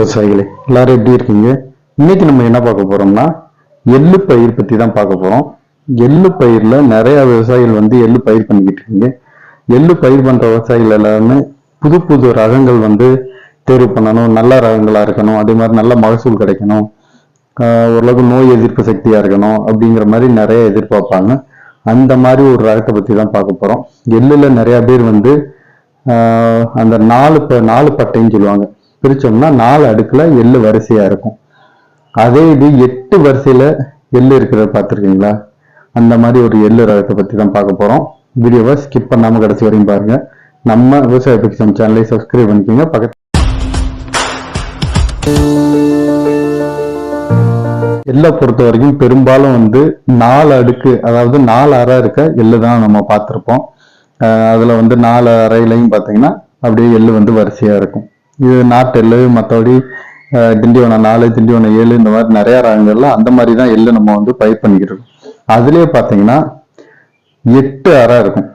விவசாயிகளே எல்லாரும் எப்படி இருக்கீங்க? இன்னைக்கு நம்ம என்ன பார்க்க போறோம்னா எள்ளு பயிர் பத்தி தான் பார்க்க போறோம். எள்ளு பயிர்ல நிறைய விவசாயிகள் வந்து எள்ளு பயிர் பண்ணிக்கிட்டு இருக்கீங்க. எள்ளு பயிர் பண்ற விவசாயிகள் எல்லாருமே புது புது ரகங்கள் வந்து தேர்வு பண்ணணும் நல்ல ரகங்களா இருக்கணும் அதே மாதிரி நல்ல மகசூல் கிடைக்கணும் ஓரளவுக்கு நோய் எதிர்ப்பு சக்தியா இருக்கணும் அப்படிங்கிற மாதிரி நிறைய எதிர்பார்ப்பாங்க. அந்த மாதிரி ஒரு ரகத்தை பத்தி தான் பார்க்க போறோம். எள்ளுல நிறைய பேர் வந்து ஆஹ் அந்த நாலு ப- நாலு பட்டைன்னு சொல்லுவாங்க. பிரிச்சோம்னா நாலு அடுக்குல எள்ளு வரிசையா இருக்கும். அதே இது எட்டு வரிசையில எள்ளு இருக்கிறத பார்த்துருக்கீங்களா? அந்த மாதிரி ஒரு எள்ளு ரகத்தை பத்தி தான் பார்க்க போறோம். வீடியோவை ஸ்கிப் பண்ணாம கடைசி வரையும் பாருங்க. நம்ம விவசாய பிக்சம் சேனலை சப்ஸ்கிரைப் பண்ணிக்கோங்க. பக்கத்து எள்ளை பொறுத்த வரைக்கும் பெரும்பாலும் வந்து நாலு அடுக்கு அதாவது நாலு அறை இருக்க எள்ளு தான் நம்ம பார்த்துருப்போம். அதில் வந்து நாலு அறையிலையும் பார்த்தீங்கன்னா அப்படியே எள்ளு வந்து வரிசையாக இருக்கும். இது நாட்டு எள்ளு மற்றபடி திண்டிவனம் நாலு திண்டிவனம் ஏழு இந்த மாதிரி நிறைய ரகங்கள்ல அந்த மாதிரி தான் எள்ளு நம்ம வந்து பயிர் பண்ணிக்கிட்டு இருக்கோம் அதுலயே பார்த்தீங்கன்னா எட்டு அறை இருக்கும்.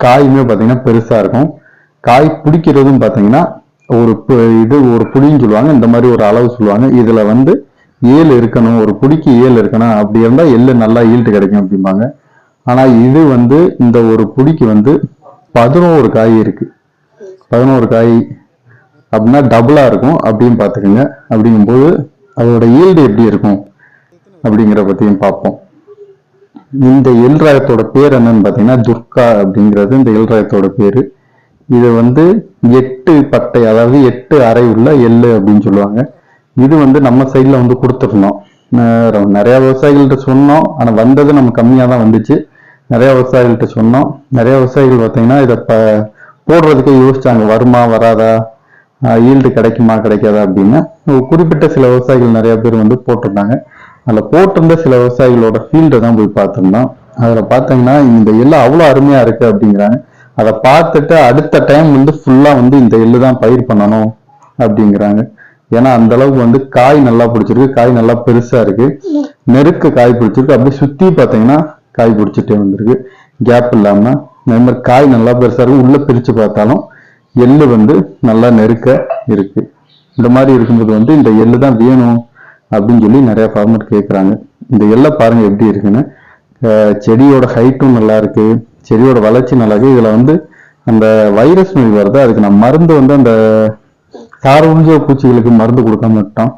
காயுமே பார்த்தீங்கன்னா பெருசா இருக்கும். காய் பிடிக்கிறதும் பார்த்தீங்கன்னா ஒரு இது ஒரு புடின்னு சொல்லுவாங்க இந்த மாதிரி ஒரு அளவு சொல்லுவாங்க. இதுல வந்து ஏழு இருக்கணும் ஒரு புடிக்கு ஏழு இருக்கணும் அப்படி இருந்தா எள்ளு நல்லா ஈல்ட்டு கிடைக்கும் அப்படிம்பாங்க. ஆனா இது வந்து இந்த ஒரு புடிக்கு வந்து பதினோரு காய் இருக்கு. பதினோரு காய் அப்படின்னா டபுளா இருக்கும். அப்படின்னு பார்த்துக்கோங்க. அப்படிங்கும்போது அதோட ஈல்டு எப்படி இருக்கும்? அப்படிங்கிற பத்தியும் பார்ப்போம். இந்த எல்ராயத்தோட பேர் என்னன்னு பார்த்தீங்கன்னா துர்கா அப்படிங்கிறது இந்த எல்ராயத்தோட பேரு. இது வந்து எட்டு பட்டை அதாவது எட்டு அறை உள்ள எள்ளு அப்படின்னு சொல்லுவாங்க. இது வந்து நம்ம சைட்ல வந்து கொடுத்துருந்தோம். நிறையா நிறைய விவசாயிகள்கிட்ட சொன்னோம். ஆனா வந்தது நம்ம கம்மியா தான் வந்துச்சு. நிறைய விவசாயிகள்கிட்ட சொன்னோம். நிறைய விவசாயிகள் பார்த்தீங்கன்னா இதை ப போடுறதுக்கே யோசிச்சாங்க. வருமா வராதா? ஈல்டு கிடைக்குமா கிடைக்காதா அப்படின்னா குறிப்பிட்ட சில விவசாயிகள் நிறைய பேர் வந்து போட்டிருந்தாங்க. அதில் போட்டிருந்த சில விவசாயிகளோட ஃபீல்டை தான் போய் பார்த்துருந்தோம். அதில் பார்த்தீங்கன்னா இந்த எள்ளு அவ்வளோ அருமையாக இருக்குது அப்படிங்கிறாங்க. அதை பார்த்துட்டு அடுத்த டைம் வந்து ஃபுல்லாக வந்து இந்த எள்ளு தான் பயிர் பண்ணணும் அப்படிங்கிறாங்க. ஏன்னா அந்த அளவுக்கு வந்து காய் நல்லா பிடிச்சிருக்கு. காய் நல்லா பெருசாக இருக்குது நெருக்க காய் பிடிச்சிருக்கு. அப்படியே சுற்றி பார்த்தீங்கன்னா காய் பிடிச்சிட்டே வந்திருக்கு. கேப் இல்லாமல் அதே மாதிரி காய் நல்லா பெருசாக இருக்கும் உள்ளே பிரித்து பார்த்தாலும் எள்ளு வந்து நல்லா நெருக்க இருக்கு. இந்த மாதிரி இருக்கும்போது வந்து இந்த எள்ளு தான் வேணும் அப்படின்னு சொல்லி நிறைய ஃபார்மர் கேட்குறாங்க இந்த எள்ளை பாருங்க எப்படி இருக்குன்னு. செடியோட ஹைட்டும் நல்லா இருக்கு. செடியோட வளர்ச்சி நல்லா இருக்கு. இதுல வந்து அந்த வைரஸ் நோய் வருது. அதுக்கு நான் மருந்து வந்து அந்த சாரவுஞ்ச பூச்சிகளுக்கு மருந்து கொடுக்காம விட்டோம்.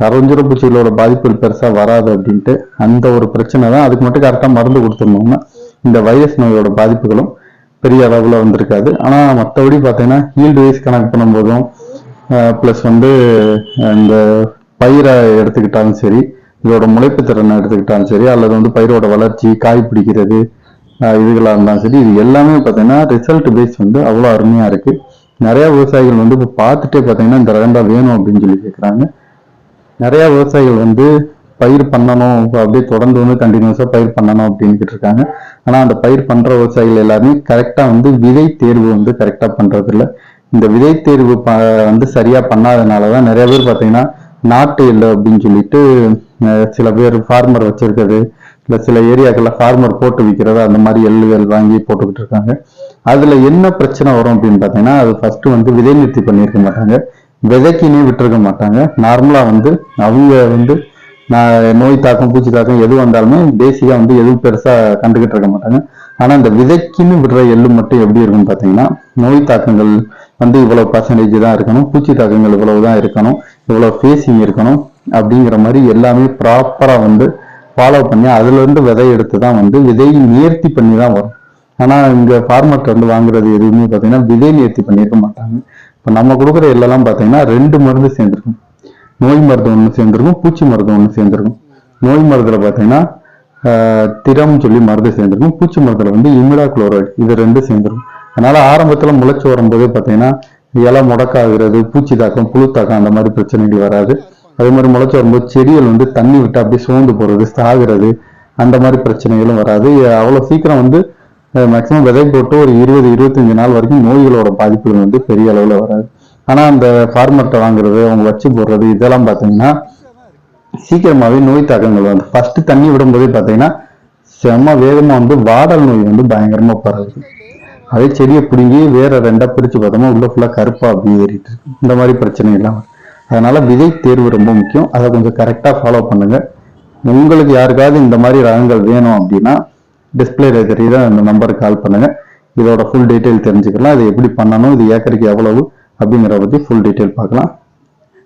சாரவுஞ்சர பூச்சிகளோட பாதிப்புகள் பெருசா வராது அப்படின்ட்டு அந்த ஒரு பிரச்சனை தான். அதுக்கு மட்டும் கரெக்டா மருந்து கொடுத்துருந்தோம்னா இந்த வைரஸ் நோயோட பாதிப்புகளும் பெரிய அளவில் வந்திருக்காது. ஆனா மற்றபடி பார்த்தீங்கன்னா ஹீல்டு வைஸ் கணக்கு பண்ணும்போதும் ப்ளஸ் வந்து இந்த பயிரை எடுத்துக்கிட்டாலும் சரி இதோட முளைப்பு திறனை எடுத்துக்கிட்டாலும் சரி அல்லது வந்து பயிரோட வளர்ச்சி காய் பிடிக்கிறது ஆஹ் இதுகளா இருந்தாலும் சரி இது எல்லாமே பார்த்தீங்கன்னா ரிசல்ட் பேஸ் வந்து அவ்வளோ அருமையா இருக்கு. நிறையா விவசாயிகள் வந்து இப்போ பார்த்துட்டே பார்த்தீங்கன்னா இந்த ரகண்டா வேணும் அப்படின்னு சொல்லி கேட்குறாங்க நிறைய விவசாயிகள் வந்து பயிர் பண்ணணும் அப்படியே தொடர்ந்து வந்து கண்டினியூஸாக பயிர் பண்ணணும் அப்படின்னு இருக்காங்க. ஆனால் அந்த பயிர் பண்ற விவசாயிகள் எல்லாருமே கரெக்டாக வந்து விதை தேர்வு வந்து கரெக்டாக பண்றது இந்த விதை தேர்வு ப- வந்து சரியா பண்ணாதனாலதான் நிறைய பேர் பார்த்தீங்கன்னா நாட்டு இல்லை அப்படின்னு சொல்லிட்டு சில பேர் ஃபார்மர் வச்சிருக்கிறது இல்லை சில ஏரியாக்களில் ஃபார்மர் போட்டு விற்கிறதா அந்த மாதிரி எள்ளுகள் வாங்கி போட்டுக்கிட்டு இருக்காங்க. அதுல என்ன பிரச்சனை வரும் அப்படின்னு பார்த்தீங்கன்னா அது ஃபர்ஸ்ட் வந்து விதை நிறுத்தி பண்ணியிருக்க மாட்டாங்க. விதைக்கினே விட்டுருக்க மாட்டாங்க. நார்மலா வந்து அவங்க வந்து நோய் தாக்கம் பூச்சி தாக்கம் எது வந்தாலுமே பேசிக்கா வந்து எதுவும் பெருசாக கண்டுகிட்டு இருக்க மாட்டாங்க. ஆனால் இந்த விதைக்குன்னு விடுற எள்ளு மட்டும் எப்படி இருக்கும்னு பார்த்தீங்கன்னா நோய் தாக்கங்கள் வந்து இவ்வளோ பர்சன்டேஜ் தான் இருக்கணும். பூச்சி தாக்கங்கள் இவ்வளவு தான் இருக்கணும். இவ்வளோ ஃபேஸிங் இருக்கணும். அப்படிங்கிற மாதிரி எல்லாமே ப்ராப்பராக வந்து ஃபாலோ பண்ணி அதுலேருந்து விதை எடுத்து தான் வந்து விதையை நேர்த்தி பண்ணி தான் வரும். ஆனால் இங்கே ஃபார்மர்ட் வந்து வாங்குறது எதுவுமே பார்த்தீங்கன்னா விதை நேர்த்தி பண்ணியிருக்க மாட்டாங்க. இப்போ நம்ம கொடுக்குற எள்ளெல்லாம் பார்த்தீங்கன்னா ரெண்டு மருந்து சேர்ந்துருக்கும். நோய் மருந்து ஒன்று சேர்ந்துருக்கும் பூச்சி மருந்து ஒன்று சேர்ந்துருக்கும். நோய் மருந்துல பார்த்தீங்கன்னா ஆஹ், சொல்லி மருந்து சேர்ந்துருக்கும் பூச்சி மருந்துல வந்து இமிடா குளோரைடு இது ரெண்டு சேர்ந்துருக்கும். அதனால ஆரம்பத்தில் முளைச்சு வரும்போது பார்த்தீங்கன்னா இலை முடக்காகிறது பூச்சி தாக்கம் புழு தாக்கம் அந்த மாதிரி பிரச்சனைகள் வராது. அதே மாதிரி முளைச்சு வரும்போது செடிகள் வந்து தண்ணி விட்டு அப்படியே சோர்ந்து போகிறது சாகிறது அந்த மாதிரி பிரச்சனைகளும் வராது. அவ்வளோ சீக்கிரம் வந்து மேக்சிமம் விதை போட்டு ஒரு இருபது இருபத்தஞ்சு நாள் வரைக்கும் நோய்களோட பாதிப்புகள் வந்து பெரிய அளவில் வராது. ஆனால் அந்த ஃபார்மர்ட்ட வாங்குறது அவங்க வச்சு போடுறது இதெல்லாம் பார்த்தீங்கன்னா சீக்கிரமாகவே நோய் தாக்கங்கள் வந்து ஃபர்ஸ்ட் தண்ணி விடும்போதே பார்த்தீங்கன்னா செம்ம வேகமாக வந்து வாடல் நோய் வந்து பயங்கரமாக பரவுது. அதே செடியை பிடுங்கி வேற ரெண்டாக பிடிச்சி பார்த்தோம்னா உள்ள ஃபுல்லாக கருப்பாக அப்படி ஏறிட்டு இருக்கு இந்த மாதிரி பிரச்சனை எல்லாம் அதனால விதை தேர்வு ரொம்ப முக்கியம். அதை கொஞ்சம் கரெக்டாக ஃபாலோ பண்ணுங்க. உங்களுக்கு யாருக்காவது இந்த மாதிரி ரகங்கள் வேணும் அப்படின்னா டிஸ்பிளே தெரியுதா அந்த நம்பருக்கு கால் பண்ணுங்க. இதோட ஃபுல் டீட்டெயில் தெரிஞ்சுக்கலாம். இது எப்படி பண்ணணும்? இது ஏக்கருக்கு எவ்வளவு? அப்படிங்கிறத பற்றி ஃபுல் டீட்டெயில் பார்க்கலாம்.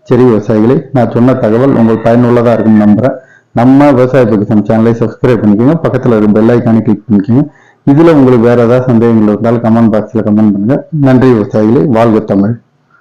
சரி விவசாயிகளே நான் சொன்ன தகவல் உங்களுக்கு பயனுள்ளதாக இருக்கும்னு நம்புறேன். நம்ம விவசாய பகுதி சேனலை சப்ஸ்கிரைப் பண்ணிக்கோங்க. பக்கத்தில் இருக்க பெல் ஐக்கானை கிளிக் பண்ணிக்கோங்க. இதில் உங்களுக்கு வேற ஏதாவது சந்தேகங்கள் இருந்தாலும் கமெண்ட் பாக்ஸில் கமெண்ட் பண்ணுங்க. நன்றி விவசாயிகளே. வாழ்க தமிழ்.